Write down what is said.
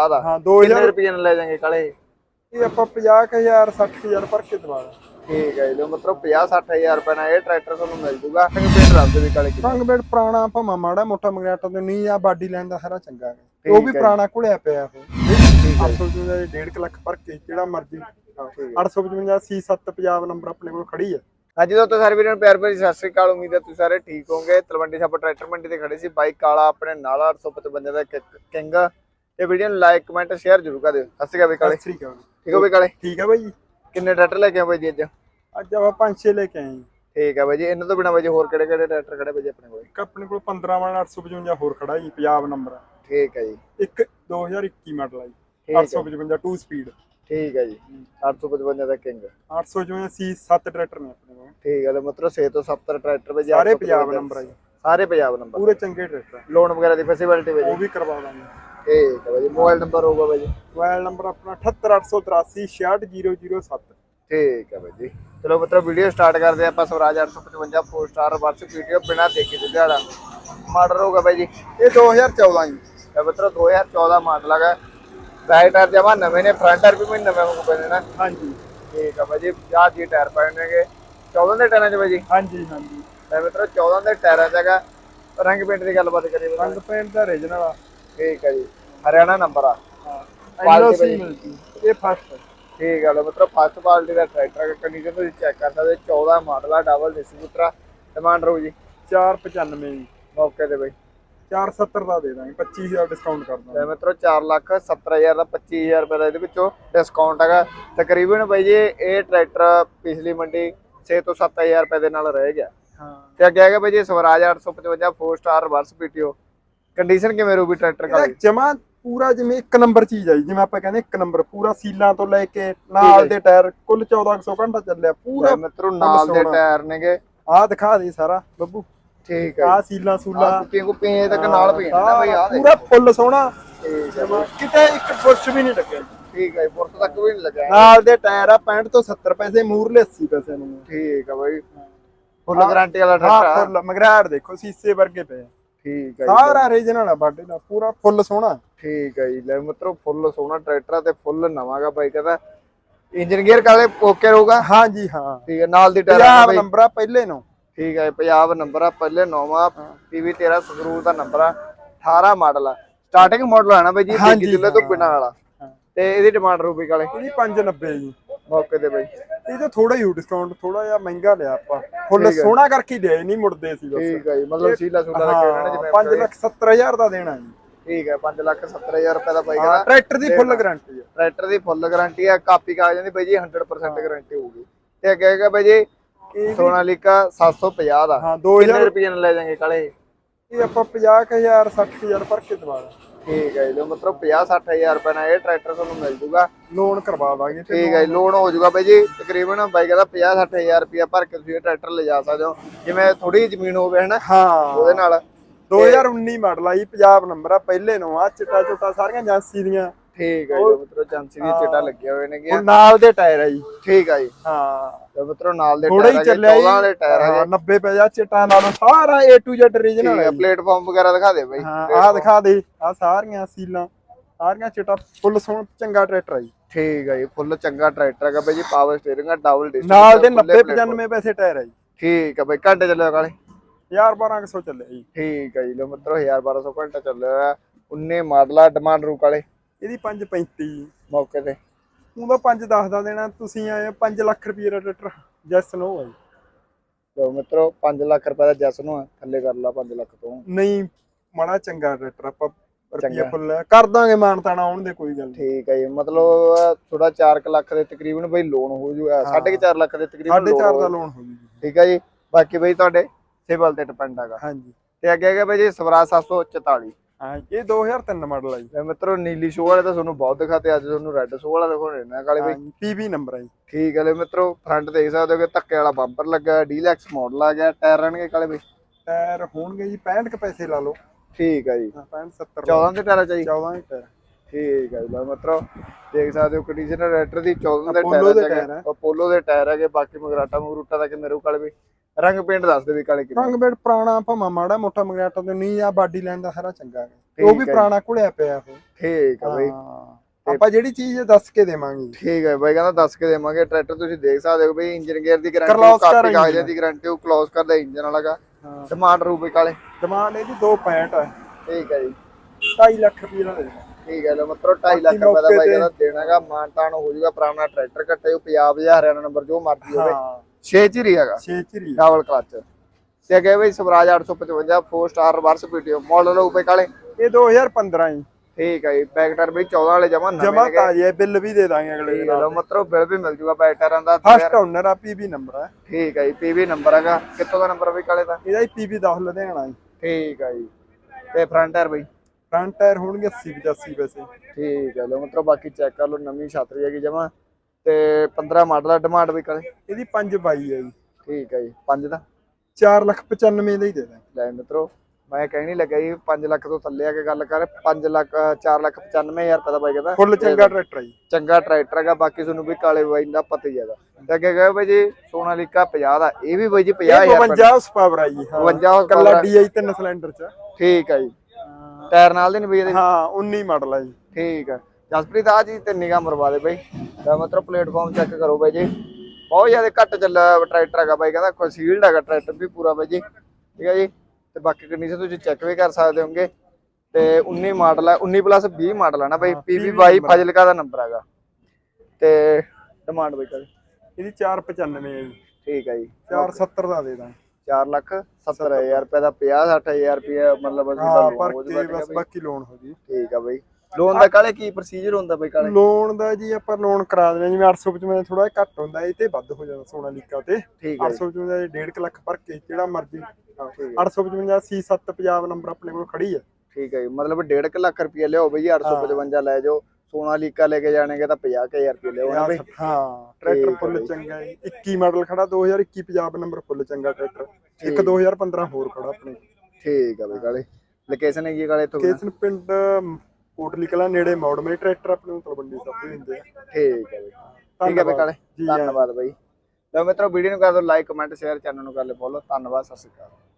ਆਦਾ ਹਾਂ ਕਿੰਨੇ 2000 ਰੁਪਏ ਨਾਲ ਲੈ ਜਾਗੇ ਕਾਲੇ? ਇਹ ਆਪਾਂ 50000 60000 ਭਰ ਕੇ ਦਵਾ ਠੀਕ ਹੈ ਜੀ ਮਤਲਬ 50 60000 ਰੁਪਏ ਨਾਲ ਇਹ ਟਰੈਕਟਰ ਤੁਹਾਨੂੰ ਮਿਲ ਜੂਗਾ। ਪਿੰਡ ਰੱਬ ਦੇ ਵੀ ਕਾਲੇ ਰੰਗ ਬੇੜ ਪੁਰਾਣਾ ਭਾਵੇਂ ਮਾੜਾ ਮੋਟਾ ਮੰਗਰਾਟਾ ਤੇ ਨਹੀਂ ਆ ਬਾਡੀ ਲੈਣ ਦਾ ਸਾਰਾ ਚੰਗਾ ਹੈ। ਉਹ ਵੀ ਜੀ। ਪੁਰਾਣਾ ਘੁਲਿਆ ਪਿਆ ਉਹ। ਠੀਕ ਹੈ 855 ਦੇ 1.5 ਲੱਖ ਭਰ ਕੇ ਜਿਹੜਾ ਮਰਜ਼ੀ ਠੀਕ ਹੈ 855 C7 ਪੰਜਾਬ ਨੰਬਰ ਆਪਣੇ ਕੋਲ ਖੜੀ ਹੈ। ਅੱਜ ਤੋਂ ਸਾਰੇ ਵੀਰਾਂ ਨੂੰ ਪਿਆਰ ਭਰੀ ਸਤਿ ਸ੍ਰੀ ਅਕਾਲ। ਉਮੀਦ ਹੈ ਤੁਸੀਂ ਸਾਰੇ ਠੀਕ ਹੋਵੋਗੇ। ਤਲਵੰਡੀ ਸਾਬੋ ਟਰੈਕਟਰ ਮੰਡੀ ਤੇ ਖੜੇ ਸੀ। ਬਾਈਕ ਕਾਲਾ ਆਪਣੇ ਨਾਲ 855 ਦਾ ਕਿੰਗ। ਤੇ ਵੀਡੀਓ ਨੂੰ ਲਾਈਕ ਕਮੈਂਟ ਸ਼ੇਅਰ ਜ਼ਰੂਰ ਕਰ ਦਿਓ। ਸਤਿ ਸ਼੍ਰੀ ਅਕਾਲ ਬਈ ਕਾਲੇ। ਸ੍ਰੀ ਅਕਾਲ। ਠੀਕ ਹੋ ਬਈ ਕਾਲੇ? ਠੀਕ ਹੈ ਬਾਈ। ਜੀ ਕਿੰਨੇ ਟਰੈਕਟਰ ਲੈ ਕੇ ਆਏ ਬਾਈ ਜੀ ਅੱਜ? ਅੱਜ ਆਪਾਂ ਪੰਜ ਛੇ ਲੈ ਕੇ ਆਏ ਜੀ। ਠੀਕ ਹੈ ਬਾਈ ਜੀ ਇਹਨਾਂ ਤੋਂ ਬਿਨਾ ਬਾਈ ਜੀ ਹੋਰ ਕਿਹੜੇ ਕਿਹੜੇ ਟਰੈਕਟਰ ਖੜੇ ਬਾਈ ਜੀ ਆਪਣੇ ਕੋਲ? ਇੱਕ ਆਪਣੇ ਕੋਲ 15 ਵਾਲਾ 855 ਹੋਰ ਖੜਾ ਜੀ ਪੰਜਾਬ ਨੰਬਰ ਠੀਕ ਹੈ ਜੀ। ਇੱਕ 2021 ਮਾਡਲ ਆ ਜੀ ਠੀਕ ਹੈ 855 2 ਸਪੀਡ ਠੀਕ ਹੈ ਜੀ। 855 ਦਾ ਕਿੰਗ 855 C7 ਟਰੈਕਟਰ ਨੇ ਆਪਣੇ ਕੋਲ। ਠੀਕ ਹੈ ਮਤਲਬ 6 ਤੋਂ 70 ਟਰੈਕਟਰ ਬਾਈ ਜੀ ਸਾਰੇ 855 ਪੰਜਾਬ ਨੰਬਰ ਆ ਜੀ। ਸਾਰੇ ਪੰਜਾਬ ਨੰਬਰ ਪੂਰੇ ਚੰਗੇ ਟਰੈਕਟਰ। ਲੋਨ ਵਗੈਰਾ ਦੀ ਫੈਸਿਲਿਟੀ ਬਾਈ ਉਹ ਵੀ ਕਰਵਾ ਦਾਂਗੇ। ਠੀਕ ਹੈ ਬਾਈ ਜੀ ਮੋਬਾਈਲ ਨੰਬਰ ਹੋਊਗਾ ਬਾਈ ਜੀ। ਮੋਬਾਈਲ ਨੰਬਰ ਆਪਣਾ 78883 66007 ਠੀਕ ਹੈ ਬਾਈ ਜੀ। ਚਲੋ ਮਤਲਬ ਵੀਡੀਓ ਸਟਾਰਟ ਕਰਦੇ ਹਾਂ ਆਪਾਂ ਸਵਰਾਜ 855 4 ਸਟਾਰ ਵਰਸ ਵੀਡੀਓ ਬਿਨਾ ਦੇਖੇ ਤੇ ਦਿਹਾੜਾ। ਮਾਡਲ ਹੋਊਗਾ ਬਾਈ ਜੀ ਇਹ 2014 ਜੀ। ਇਹ ਮਤਲਬ 2014 ਮਾਡਲ ਹੈਗਾ। ਬੈਕ ਟਾਇਰ ਜਮਾ ਨਵੇਂ ਨੇ ਫਰੰਟ ਟਾਇਰ ਵੀ ਮੈਂ ਨਵੇਂ ਵਾਂਗੂ ਪੈਣੇ ਨਾ। ਹਾਂਜੀ। ਠੀਕ ਹੈ ਬਾਈ ਜੀ 50 ਜੀ ਟਾਇਰ ਪਏ ਨੇਗੇ 14 ਦੇ ਟਾਇਰਾਂ 'ਚ ਬਾਈ ਜੀ? ਹਾਂਜੀ ਹਾਂਜੀ। ਇਹ ਮਤਲਬ 14 ਦੇ ਟਾਇਰਾਂ 'ਚ ਹੈਗਾ। ਰੰਗ ਪੇਂਟ ਦੀ ਗੱਲਬਾਤ ਕਰੀਏ ਰੰਗ ਪੈਂਟ ਦਾ ਰੀਜਨਲ ਆ। ਠੀਕ ਹੈ ਜੀ। ਹਰਿਆਣਾ ਨੰਬਰ ਆ। ਐਨਓਸੀ। ਮਿਲਦੀ ਇਹ ਫਸਟ ਠੀਕ ਹੈ ਲਓ ਮਤਲਬ ਫਸਟ ਕੁਆਲਿਟੀ ਦਾ ਟਰੈਕਟਰ ਕੰਡੀਸ਼ਨ ਤੁਸੀਂ ਚੈੱਕ ਕਰ ਸਕਦੇ 14 ਮਾਡਲ ਆ ਡਬਲ ਡਿਸਟ੍ਰੀਬਿਊਟਰ ਡਿਮਾਂਡ ਰਹੂ ਜੀ। 495 ਜੀ। ਮੌਕੇ ਤੇ ਬਾਈ। 470 ਦਾ ਦੇ ਦਾਂਗੇ 25000 ਡਿਸਕਾਊਂਟ ਕਰ ਤੇ ਦਾਂਗੇ ਮਿੱਤਰੋ 4 ਲੱਖ 70000 ਦਾ 25000 ਰੁਪਏ ਦਾ ਇਹਦੇ ਵਿੱਚੋਂ ਡਿਸਕਾਊਂਟ ਹੈਗਾ। ਤਕਰੀਬਨ ਬਾਈ ਜੀ ਇਹ ਟਰੈਕਟਰ ਪਿਛਲੀ ਮੰਡੀ 6 ਤੋਂ 7000 ਰੁਪਏ ਦੇ ਨਾਲ ਰਹਿ ਗਿਆ। ਹਾਂ। ਤੇ ਅੱਗੇ ਹੈਗਾ ਬਾਈ ਜੀ Swaraj 855 4 star reverse PTO condition ਕਿਵੇਂ ਰਹੂਗੀ ਟਰੈਕਟਰ ਕਾਲੀ ਜਮਾ ਪੂਰਾ ਜਿਵੇਂ ਇੱਕ ਨੰਬਰ ਚੀਜ਼ ਆ ਜੀ ਜਿਵੇਂ ਆਪਾਂ ਕਹਿੰਦੇ ਇੱਕ ਨੰਬਰ ਪੂਰਾ ਸੀਲਾਂ ਤੋਂ ਲੈ ਕੇ ਨਾਲ ਦੇ ਟਾਇਰ ਕੁੱਲ 1400 ਘੰਟਾ ਚੱਲਿਆ ਪੂਰਾ ਮਿੱਤਰੋ ਨਾਲ ਦੇ। ਟਾਇਰ ਨੇਗੇ। ਆਹ ਦਿਖਾ ਦੇ ਸਾਰਾ ਬੱਬੂ। ਠੀਕ ਹੈ ਆਹ ਸੀਲਾਂ ਸੂਲਾਂ। ਕੁੱਪੀਆਂ ਕੁੱਪੀਆਂ ਤੱਕ ਨਾਲ ਨਾ ਬਾਈ ਆ ਪੂਰਾ ਫੁੱਲ ਸੋਹਣਾ। ਕਿਤੇ ਇੱਕ ਪੁਰਸ਼ ਵੀ ਨਹੀਂ ਲੱਗਿਆ। ਠੀਕ ਹੈ ਪੁਰਤ ਤੱਕ ਵੀ ਨਹੀਂ ਲੱਗਿਆ। ਨਾਲ ਦੇ ਟਾਇਰ ਆ 65 ਤੋਂ 70 ਪੈਸੇ ਮੂਰਲੇ 80 ਪੈਸੇ ਨੂੰ। ਠੀਕ ਹੈ ਬਾਈ। ਫੁੱਲ ਗਾਰੰਟੀ ਵਾਲਾ ਹਾਂ ਟਰੈਕਟਰ ਆ। ਫੁੱਲ ਮਗਰਾੜ ਦੇਖੋ ਸੀਸੇ ਵਰਗੇ ਪਏ ਆ। ਠੀਕ ਹੈ ਸਾਰਾ ਰੀਜਨਲ ਆ ਬਾਡੇ ਦਾ ਪੂਰਾ ਫੁੱਲ ਸੋਹਣਾ। ਠੀਕ ਹੈ ਜੀ ਲੈ ਮਿੱਤਰੋ ਫੁੱਲ ਸੋਹਣਾ ਟਰੈਕਟਰ ਆ ਤੇ ਫੁੱਲ ਨਵਾਂਗਾ ਬਾਈ ਕਹਿੰਦਾ ਇੰਜਨ ਗੇਅਰ ਕਾਲੇ ਓਕੇ ਰਹੂਗਾ? ਹਾਂ ਜੀ ਹਾਂ। ਠੀਕ ਹੈ ਨਾਲ ਦੀ ਟਾਇਰ ਪੰਜਾਬ ਬਾਈ। ਨੰਬਰ ਆ ਪਹਿਲੇ ਨੂੰ। ਠੀਕ ਹੈ ਪੰਜਾਬ ਨੰਬਰ ਆ ਪਹਿਲੇ ਨੌਵਾਂ। ਪੀਵੀ 13 ਸੰਗਰੂਰ ਦਾ ਨੰਬਰ ਆ 18 ਮਾਡਲ ਆ। ਸਟਾਰਟਿੰਗ ਮਾਡਲ ਆਣਾ ਬਾਈ ਜੀ ਹਾਂਜੀ, ਜਿੱਲੇ ਤੋਂ ਹਾਂ। ਵਾਲਾ। ਹਾਂ। ਤੇ ਇਹਦੀ ਡਿਮਾਂਡ ਰੂਪੀ ਕਾਲੇ ਇਹਦੀ 590 ਜੀ। ਮੌਕੇ ਤੇ ਬਾਈ। ਇਹ ਤਾਂ ਥੋੜਾ ਹੀ ਡਿਸਕਾਊਂਟ ਥੋੜਾ ਜਿਹਾ ਮਹਿੰਗਾ ਲਿਆ ਆਪਾਂ। ਫੁੱਲ ਸੋਹਣਾ ਕਰਕੇ ਲਿਆ ਨਹੀਂ ਮੁੜਦੇ ਸੀ ਬਸ। ਠੀਕ ਹੈ ਜੀ ਮਤਲਬ ਸੀਲਾ ਸੂਲਾ ਦਾ ਕਹਿਣਾ ਨਾ ਜਿਵੇਂ 5 ਲੱਖ 70000 ਦਾ ਦੇਣਾ ਜੀ। ਠੀਕ ਹੈ 5 ਲੱਖ 70000 ਰੁਪਏ ਦਾ ਬਾਈ ਹਾਂ ਕਹਿੰਦਾ। ਟਰੈਕਟਰ ਦੀ ਫੁੱਲ ਗਾਰੰਟੀ ਹੈ ਟਰੈਕਟਰ ਦੀ ਫੁੱਲ ਗਾਰੰਟੀ ਆ ਕਾਪੀ ਕਾਗਜ਼ਾਂ ਦੀ ਬਾਈ ਜੀ 100% ਗਾਰੰਟੀ ਹੋਊਗੀ। ਤੇ ਅੱਗੇ ਹੈਗਾ ਬਾਈ ਜੀ ਇਹ ਸੋਨਾਲੀਕਾ 750 ਦਾ। ਹਾਂ ਕਿੰਨੇ 2000 ਰੁਪਏ ਨਾਲ ਲੈ ਜਾਗੇ ਕਾਲੇ? ਇਹ ਆਪਾਂ 50000 60000 ਭਰ ਕੇ ਦਵਾ ਠੀਕ ਹੈ ਜੀ ਮਤਲਬ 50 60000 ਰੁਪਏ ਨਾਲ ਇਹ ਟਰੈਕਟਰ ਤੁਹਾਨੂੰ ਮਿਲ ਜੂਗਾ। ਲੋਨ ਕਰਵਾ ਦਾਂਗੇ ਠੀਕ ਹੈ ਜੀ ਲੋਨ ਹੋ ਜੂਗਾ ਬਾਈ ਜੀ ਤਕਰੀਬਨ ਬਾਈ ਕਹਿੰਦਾ 50 60000 ਰੁਪਏ ਭਰ ਕੇ ਤੁਸੀਂ ਇਹ ਟਰੈਕਟਰ ਲਿਜਾ ਸਕਦੇ ਹੋ। ਜਿਵੇਂ ਥੋੜੀ ਜ਼ਮੀਨ ਹੋਵੇ ਹਨਾ? ਹਾਂ। ਉਹਦੇ ਨਾਲ। 2019 ਮਾਡਲ ਆ ਜੀ ਪੰਜਾਬ ਨੰਬਰ ਆ ਪਹਿਲੇ ਨੂੰ ਆ ਚਿੱਟਾ ਚੁੱਟਾ ਸਾਰੀਆਂ ਏਜੰਸੀ ਦੀਆਂ। ਠੀਕ ਹੈ ਜੀ ਮਤਲਬ ਏਜੰਸੀ ਦੀ ਚਿੱਟਾ ਲੱਗੇ ਹੋਏ ਨੇਗੇ ਉਹ ਨਾਲ ਦੇ ਟਾਇਰ ਆ ਜੀ। ਠੀਕ ਹੈ ਜੀ। ਹਾਂ। ਮਤਲਬ ਨਾਲ ਦੇ ਟਾਇਰ ਹੈਗੇ ਚੱਲਿਆ 14 ਵਾਲੇ ਟਾਇਰ ਹੈਗੇ 90 ਪੈ ਜਾ ਚਿੱਟਾ ਨਾਲੋਂ ਸਾਰਾ A to Z ਰੀਜਨਲ ਹੈ ਪਲੇਟਫਾਰਮ ਵਗੈਰਾ ਦਿਖਾ ਦੇ ਬਾਈ। ਹਾਂ ਆਹ ਦਿਖਾ ਦੇ ਆ ਸਾਰੀਆਂ ਸੀਲਾਂ ਸਾਰੀਆਂ ਚਿੱਟਾ ਫੁੱਲ ਸੋਹਣਾ ਚੰਗਾ ਟਰੈਕਟਰ ਆ ਜੀ। ਠੀਕ ਹੈ ਜੀ ਫੁੱਲ ਚੰਗਾ ਟਰੈਕਟਰ ਹੈਗਾ ਬਾਈ ਜੀ ਪਾਵਰ ਸਟੀਅਰਿੰਗ ਆ ਡਬਲ ਡਿਸਕ ਨਾਲ ਦੇ 90 95 ਪੈਸੇ ਟਾਇਰ ਆ ਜੀ। ਠੀਕ ਹੈ ਬਾਈ ਘੰਟੇ ਚੱਲਿਆ ਕਾਲੇ। 1200 ਚੱਲਿਆ ਜੀ। ਠੀਕ ਹੈ ਜੀ ਲੋ ਮਿੱਤਰੋ 1200 ਘੰਟਾ ਚੱਲਿਆ ਹੋਇਆ 19 ਮਾਡਲਾ ਡਿਮਾਂਡ ਰੂ ਕਾਲੇ ਇਹਦੀ 535 ਜੀ ਮੌਕੇ ਤੇ। ਉਹਦਾ 5 10 ਦਾ ਦੇਣਾ ਤੁਸੀਂ ਆਏ 5 ਲੱਖ ਰੁਪਏ ਦਾ ਟਰੈਕਟਰ ਜੈਸ ਨੋ ਆ ਜੀ। ਲੋ ਮਿੱਤਰੋ 5 ਲੱਖ ਰੁਪਏ ਦਾ ਜੈਸ ਨੂੰ ਆ, ਥੱਲੇ ਕਰ ਲਾ 5 ਲੱਖ ਤੋਂ। ਨਹੀਂ ਮਾੜਾ ਚੰਗਾ ਟਰੈਕਟਰ ਆਪਾਂ ਰੁਪਏ। ਫੁੱਲ ਕਰ ਦਾਂਗੇ ਮਾਨਤਾਣਾ ਆਉਣ ਦੇ ਕੋਈ ਗੱਲ ਠੀਕ ਹੈ ਜੀ ਮਤਲਬ ਥੋੜਾ 4 ਲੱਖ ਦੇ ਤਕਰੀਬਨ ਬਈ ਲੋਨ ਹੋ ਜੂਗਾ 4.5 ਲੱਖ ਦੇ ਤਕਰੀਬਨ ਸਾਢੇ loan ਚਾਰ ਹੋ ਦਾ ਜੂ। ਲੋਨ ਹੋ ਜੂਗੀ ਠੀਕ ਹੈ ਜੀ ਬਾਕੀ ਬਈ ਤੁਹਾਡੇ ਸਿਵਲ ਤੇ ਡਿਪੈਂਡ ਹੈਗਾ। ਹਾਂਜੀ। ਤੇ ਅੱਗੇ ਹੈਗਾ ਬਈ ਜੀ ਸਵਰਾਜ 744 ਹਾਂ ਇਹ 2003 ਮਾਡਲ ਆ ਜੀ। ਤੇ ਮਿੱਤਰੋ ਨੀਲੀ ਸ਼ੋਅ ਵਾਲੇ ਤਾਂ ਤੁਹਾਨੂੰ ਬਹੁਤ ਦਿਖਾਤੇ ਅੱਜ ਤੁਹਾਨੂੰ ਰੈੱਡ ਸ਼ੋਅ ਵਾਲਾ ਦਿਖਾਉਣੇ ਨੇ ਕਾਲੇ ਬਈ। ਪੀਬੀ ਨੰਬਰ ਆ ਜੀ। ਠੀਕ ਹੈ ਲੈ ਮਿੱਤਰੋ ਫਰੰਟ ਦੇਖ ਸਕਦੇ ਹੋ ਕਿ ਧੱਕੇ ਵਾਲਾ ਬੰਪਰ ਲੱਗਾ ਡੀਲੈਕਸ ਮਾਡਲ ਆ ਗਿਆ ਟਾਇਰ ਰਹਿਣਗੇ ਕਾਲੇ ਬਈ। ਟਾਇਰ ਹੋਣਗੇ ਜੀ 65 ਕ ਪੈਸੇ ਲਾ ਲਓ। ਠੀਕ ਹੈ ਜੀ। ਹਾਂ 65 70 14 ਦੇ ਟਾਇਰ ਚਾਹੀਏ 14 ਹੀ ਟਾਇਰ ਠੀਕ ਹੈ ਜੀ ਲਓ ਮਿੱਤਰੋ ਦੇਖ ਸਕਦੇ ਹੋ ਕੰਡੀਸ਼ਨਰ ਰੈਟਰ ਦੀ 14 ਦੇ ਦੇ ਟਾਇਰ ਹੈਗੇ ਹੈ। ਅਪੋਲੋ ਦੇ ਟਾਇਰ ਹੈਗੇ ਬਾਕੀ ਮਗਰਾਟਾ ਮਗਰੂਟਾ ਦਾ ਕਿ ਮੇਰੇ ਕੋਲ ਵੀ ਰੰਗ ਪੇਂਟ ਦੱਸ ਦੇ ਵੀ ਕਾਲੇ ਕਿਵੇਂ ਰੰਗ ਬੇੜ ਪੁਰਾਣਾ ਭਾਵੇਂ ਮਾੜਾ ਮੋਟਾ ਮੰਗਾਟਾ ਤੇ ਨਹੀਂ ਆ ਬਾਡੀ ਲਾਈਨ ਦਾ ਸਾਰਾ ਚੰਗਾ ਹੈ। ਉਹ ਵੀ। ਪੁਰਾਣਾ ਘੁਲਿਆ ਪਿਆ ਉਹ। ਠੀਕ ਆ ਬਈ। ਆਪਾਂ ਜਿਹੜੀ ਚੀਜ਼ ਦੱਸ ਕੇ ਦੇਵਾਂਗੇ। ਠੀਕ ਹੈ ਬਾਈ ਕਹਿੰਦਾ ਦੱਸ ਕੇ ਦੇਵਾਂਗੇ। ਟਰੈਕਟਰ ਤੁਸੀਂ ਦੇਖ ਸਕਦੇ ਹੋ ਬਈ ਇੰਜਨ ਗੇਅਰ ਦੀ ਗਾਰੰਟੀ ਕਾਪੀ ਕਾਗਜ਼ਾਂ ਦੀ ਗਾਰੰਟੀ ਉਹ ਕਲੋਜ਼ ਕਰਦਾ ਇੰਜਨ ਵਾਲਾਗਾ ਡਿਮਾਂਡ ਰੂ ਬਈ ਕਾਲੇ। ਡਿਮਾਂਡ ਇਹਦੀ 2.65 ਹੈ ਠੀਕ ਹੈ ਜੀ। 2.5 ਲੱਖ ਰੁਪਏ ਦਾ। ਠੀਕ ਹੈ ਲੋ ਮਤਲਬ 2.5 ਲੱਖ ਰੁਪਏ ਦਾ ਬਾਈ ਕਹਿੰਦਾ ਦੇਣਾਗਾ ਮਾਨਤਾਨ ਹੋ ਜਾਊਗਾ ਪੁਰਾਣਾ ਟਰੈਕਟਰ ਕੱਟੇ ਉਹ ਪੰਜਾਬ ਜਾਂ ਹਰਿਆਣਾ ਨੰਬਰ ਜੋ ਮਰਜ਼ੀ ਹੋਵੇ। 6 ਚ ਹੀ ਹੈਗਾ। 6 ਚਰੀ ਡਬਲ ਕਲਚ ਤੇ ਅੱਗੇ ਬਈ Swaraj 855 4 star reverse PTO model ਹੋਊ ਬਈ ਕਾਲੇ। ਇਹ 2015 ਹੀ ਠੀਕ ਹੈ ਜੀ ਬੈਕ ਟਾਇਰ ਬਈ 14 ਵਾਲੇ ਜਮਾ ਜਮਾ ਨਵੇਂ ਨੇ ਤਾਜ਼ੇ ਬਿੱਲ ਵੀ ਦੇ ਦਾਂਗੇ ਅਗਲੇ ਦਿਨ ਹੈ ਲੋ ਮਤਲਬ ਬਿੱਲ ਵੀ ਮਿਲ ਜੂਗਾ ਬੈਕ ਟਾਇਰਾਂ ਦਾ। ਫਸਟ ਓਨਰ ਆ ਪੀਬੀ ਨੰਬਰ ਹੈ ਠੀਕ ਹੈ ਜੀ ਪੀਵੀ ਨੰਬਰ ਹੈਗਾ। ਕਿੱਥੋਂ ਦਾ ਨੰਬਰ ਬਈ ਕਾਲੇ ਦਾ? ਇਹਦਾ ਹੀ ਪੀਬੀ 10 ਲੁਧਿਆਣਾ ਜੀ। ਠੀਕ ਹੈ ਜੀ। ਤੇ ਫਰੰਟ ਟਾਇਰ ਬਈ? ਫਰੰਟ ਟਾਇਰ ਹੋਣਗੇ 80 85 ਪੈਸੇ ਠੀਕ ਹੈ ਲੋ ਮਤਲਬ ਬਾਕੀ ਚੈੱਕ ਕਰ ਲਓ ਨਵੀਂ ਛਤਰੀ ਹੈਗੀ ਜਮਾ। ਤੇ 15 ਮਾਡਲ ਦਾ ਡਿਮਾਂਡ ਵੀ ਕਾਲੇ ਇਹਦੀ 5 ਬਾਈ ਹੈ ਜੀ। ਠੀਕ ਹੈ ਜੀ 5 ਦਾ 4 ਲੱਖ 95 ਦਾ ਹੀ ਦੇ ਦਾਂਗੇ। ਲੈ ਮਿੱਤਰੋ ਮੈਂ ਕਹਿ ਨਹੀਂ ਲੱਗਾ ਜੀ 5 ਲੱਖ ਤੋਂ ਥੱਲੇ ਆ ਕੇ ਗੱਲ ਕਰ 5 ਲੱਖ 4 ਲੱਖ 95000 ਰੁਪਏ ਦਾ ਬਾਈ ਕਹਿੰਦਾ। ਫੁੱਲ ਚੰਗਾ ਟਰੈਕਟਰ ਹੈ ਜੀ। ਚੰਗਾ ਟਰੈਕਟਰ ਹੈਗਾ ਬਾਕੀ ਤੁਹਾਨੂੰ ਵੀ ਕਾਲੇ ਬਾਈ ਦਾ ਪਤਾ ਹੀ ਹੈਗਾ। ਤੇ ਅੱਗੇ ਗਏ ਬਾਈ ਜੀ ਸੋਨਾਲੀਕਾ 50 ਦਾ ਇਹ ਵੀ ਬਾਈ ਜੀ 50000 ਇਹ ਰੁਪਏ 52 ਸਪਾਵਰ ਆ ਜੀ ਹਾਂ। 52 horsepower ਕੱਲਾ ਆ। DI ਤਿੰਨ ਸਿਲੰਡਰ ਚ। ਠੀਕ ਹੈ ਜੀ। ਟਾਇਰ ਨਾਲ ਦੇ ਨਹੀਂ ਬਈ ਇਹਦੇ? ਹਾਂ 19 ਮਾਡਲ ਆ ਜੀ। ਠੀਕ ਹੈ ਜਸਪ੍ਰੀਤ ਆ ਜੀ ਤੇ ਨਿਗਾਹ ਮਰਵਾ ਦੇ ਬਾਈ। ਤਾਂ ਮਤਲਬ ਪਲੇਟਫਾਰਮ ਚੈੱਕ ਕਰੋ ਬਾਈ ਜੀ। ਬਹੁਤ ਜ਼ਿਆਦਾ ਘੱਟ ਚੱਲਿਆ ਟਰੈਕਟਰ ਹੈਗਾ ਬਾਈ ਕਹਿੰਦਾ ਕੋਈ ਸੀਲਡ ਹੈਗਾ ਟਰੈਕਟਰ ਵੀ ਪੂਰਾ ਬਾਈ ਜੀ। ਠੀਕ ਹੈ ਜੀ। ਤੇ ਬਾਕੀ ਕੰਡੀਸ਼ਨ ਤੁਸੀਂ ਚੈੱਕ ਵੀ ਕਰ ਸਕਦੇ ਹੋਗੇ ਤੇ 19 ਮਾਡਲ ਹੈ 19 ਪਲੱਸ 20 ਮਾਡਲ ਹੈ ਨਾ ਬਾਈ। ਪੀਵੀ 22 ਫਾਜ਼ਿਲਕਾ ਦਾ ਨੰਬਰ ਹੈਗਾ। ਤੇ ਡਿਮਾਂਡ ਬਾਈ ਕਰ ਇਹਦੀ 495 ਹੈ ਜੀ। ਠੀਕ ਹੈ ਜੀ। 470 ਦਾ ਦੇ ਦਾਂਗੇ। 4 ਲੱਖ 70000 ਰੁਪਏ ਦਾ 50 60000 ਰੁਪਏ ਮਤਲਬ ਅਸੀਂ ਦਾ ਬਸ ਬਾਕੀ ਲੋਨ ਹੋ ਜੀ ਠੀਕ ਆ ਬਾਈ। ਲੋਨ ਦਾ ਕਾਲੇ ਕੀ ਪ੍ਰੋਸੀਜਰ ਹੁੰਦਾ ਬਾਈ ਕਾਲੇ ਲੋਨ ਦਾ ਜੀ ਆਪਾਂ ਲੋਨ ਕਰਾ ਦਿੰਦੇ ਜਿਵੇਂ 855 ਥੋੜਾ ਜਿਹਾ ਘੱਟ ਹੁੰਦਾ ਇਹ ਤੇ ਵੱਧ ਹੋ ਜਾਂਦਾ ਸੋਨਾ ਲੀਕਾ ਤੇ। ਠੀਕ ਹੈ ਜੀ, 855 ਦੇ 1.5 ਲੱਖ ਭਰ ਕੇ ਜਿਹੜਾ ਮਰਜ਼ੀ। ਠੀਕ ਹੈ 855 C7 ਪੰਜਾਬ ਨੰਬਰ ਆਪਣੇ ਕੋਲ ਖੜੀ ਹੈ। ਠੀਕ ਹੈ ਜੀ ਮਤਲਬ 1.5 ਲੱਖ ਰੁਪਏ ਲਿਓ ਬਈ 855 ਲੈ ਜਾਓ ਸੋਨਾਲੀਕਾ ਲੈ ਕੇ ਜਾਣਗੇ ਤਾਂ 50000 ਰੁਪਏ ਲਿਓ ਨਾ ਬਈ? ਹਾਂ ਟਰੈਕਟਰ ਫੁੱਲ। ਚੰਗਾ ਹੈ। 21 ਮਾਡਲ ਖੜਾ 2021 ਪੰਜਾਬ ਨੰਬਰ ਫੁੱਲ ਚੰਗਾ ਟਰੈਕਟਰ। ਇੱਕ ਠੀਕ। 2015 ਹੋਰ ਖੜਾ ਆਪਣੇ। ਠੀਕ ਆ ਬਈ ਕਾਲੇ ਲੋਕੇਸ਼ਨ ਹੈਗੀ ਕਾਲੇ ਤੋਂ ਕੇਸਨ ਪਿੰਡ ਕੋਟਲੀ ਕਲਾ ਨੇੜੇ ਮੌੜ ਮੇ ਟਰੈਕਟਰ ਆਪਣੇ ਨੂੰ ਤਲਵੰਡੀ ਸਭ ਦੇ ਹੁੰਦੇ ਆ। ਠੀਕ ਹੈ ਬਈ ਠੀਕ ਹੈ ਬਈ ਕਾਲੇ। ਧੰਨਵਾਦ ਬਈ। ਲਓ ਮਿੱਤਰੋ ਵੀਡੀਓ ਨੂੰ ਕਰ ਦਿਓ ਲਾਈਕ ਕਮੈਂਟ ਸ਼ੇਅਰ ਚੈਨਲ ਨੂੰ ਕਰ ਲਿਓ ਫੋਲੋ ਧੰਨਵਾਦ ਸਤਿ ਸ਼੍ਰੀ ਅਕਾਲ।